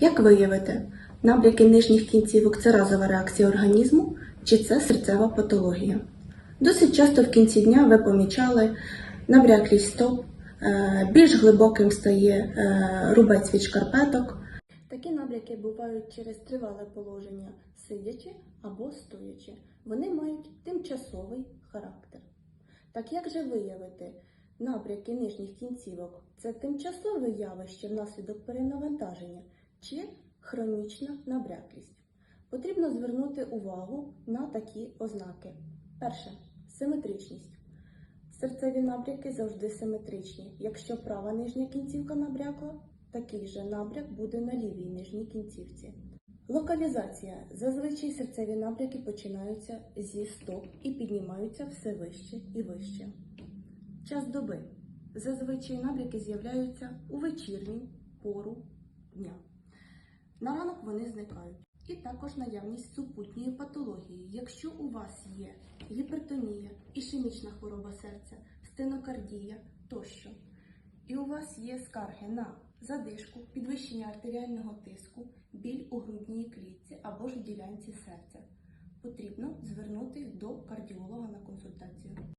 Як виявити, набряки нижніх кінцівок це разова реакція організму чи це серцева патологія? Досить часто в кінці дня ви помічали набряклість стоп, е, більш глибоким стає е, рубець від шкарпеток. Такі набряки бувають через тривале положення сидячи або стоячи. Вони мають тимчасовий характер. Так як же виявити набряки нижніх кінцівок? Це тимчасове явище внаслідок перенавантаження чи хронічна набряклість? Потрібно звернути увагу на такі ознаки. Перше симетричність. Серцеві набряки завжди симетричні. Якщо права нижня кінцівка набрякла, такий же набряк буде на лівій нижній кінцівці. Локалізація. Зазвичай серцеві набряки починаються зі стоп і піднімаються все вище і вище. Час доби. Зазвичай набряки з'являються у вечірню пору. На ранок вони зникають. І також наявність супутньої патології. Якщо у вас є гіпертонія, ішемічна хвороба серця, стенокардія тощо, і у вас є скарги на задишку, підвищення артеріального тиску, біль у грудній клітці або ж в ділянці серця, потрібно звернутися до кардіолога на консультацію.